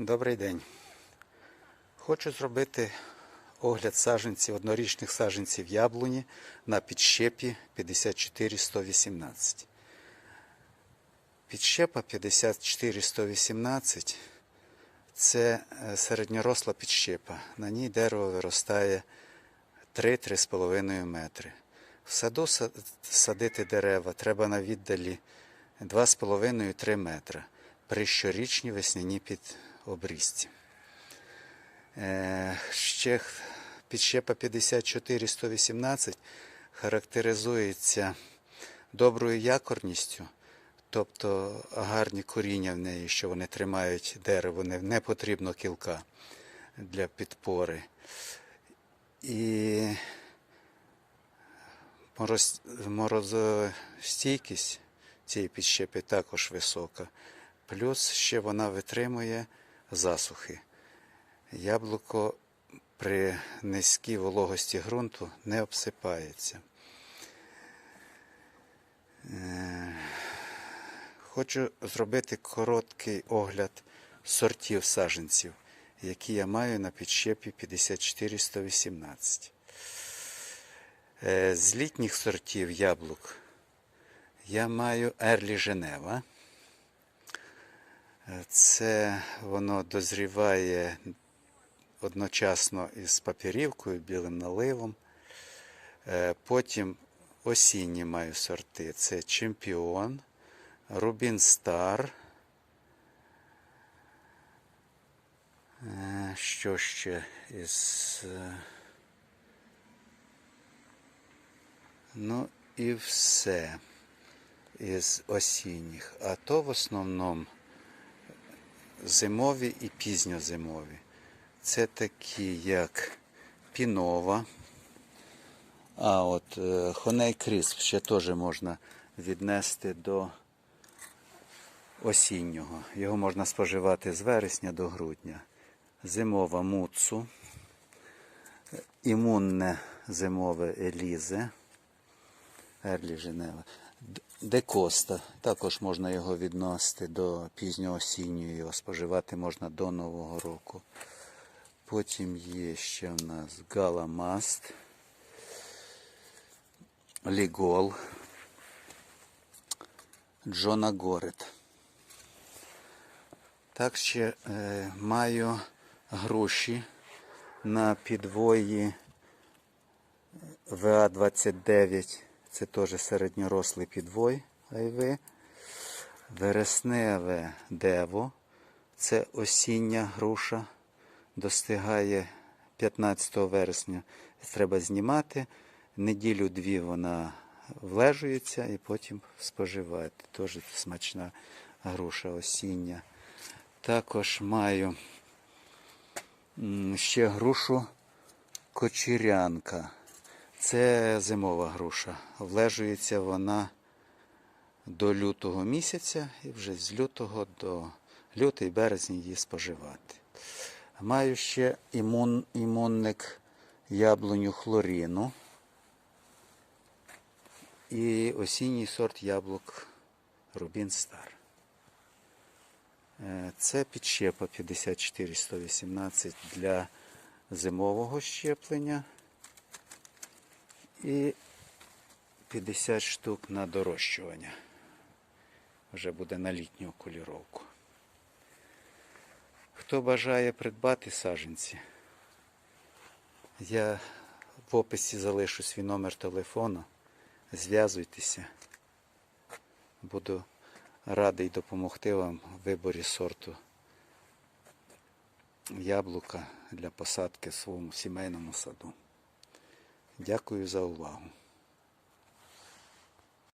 Добрий день. Хочу зробити огляд саджанців, однорічних саджанців яблуні на підщепі 54118. Підщепа 54118 це е, середньоросла підщепа. На ній дерево виростає 3-3,5 метри. В саду садити дерева треба на віддалі 2,5-3 метра при щорічній весняній підобрізці. Е, Ще підщепа 54118 характеризується доброю якорністю, тобто гарні коріння в неї, що вони тримають дерево, не, не потрібно кілка для підпори. І мороз, морозостійкість цієї підщепи також висока. Плюс ще вона витримує засухи. Яблуко при низькій вологості ґрунту не обсипається. Е, Хочу зробити короткий огляд сортів саджанців, які я маю на підщепі 54118. Е, З літніх сортів яблук я маю Ерлі Женева. Е, Це воно дозріває одночасно із папірівкою, білим наливом. Е, Потім осінні маю сорти. Це Чемпіон, Рубін Стар. Е, Що ще із. Ну і все із осінніх. А то в основному зимові і пізньозимові. Це такі, як Пінова. А от Хоней Крісп ще теж можна віднести до осіннього. Його можна споживати з вересня до грудня. Зимова муцу, імунне зимове елізе, Ерлі Женева. Декоста, також можна його відносити до пізньоосінньої, його споживати можна до Нового року. Потім є ще в нас Галамаст, Лігол, Джона Горет. Так ще е, маю груші на підвої ВА-29. Це теж середньорослий підвой айви. Вересневе дево. Це осіння груша. Достигає 15 вересня. Треба знімати. Неділю-дві вона влежується і потім споживати. Теж смачна груша осіння. Також маю ще грушу кочерянка. Це зимова груша. Влежується вона до лютого місяця і вже з лютого до лютий березень її споживати. Маю ще імун, імунник яблуню хлоріну і осінній сорт яблук Рубін Стар. Е, Це підщепа 54118 для зимового щеплення і 50 штук на дорощування. Вже буде на літню куліровку. Хто бажає придбати саджанці, я в описі залишу свій номер телефону. Зв'язуйтеся. Буду радий допомогти вам в виборі сорту яблука для посадки в своєму сімейному саду. Дякую за увагу.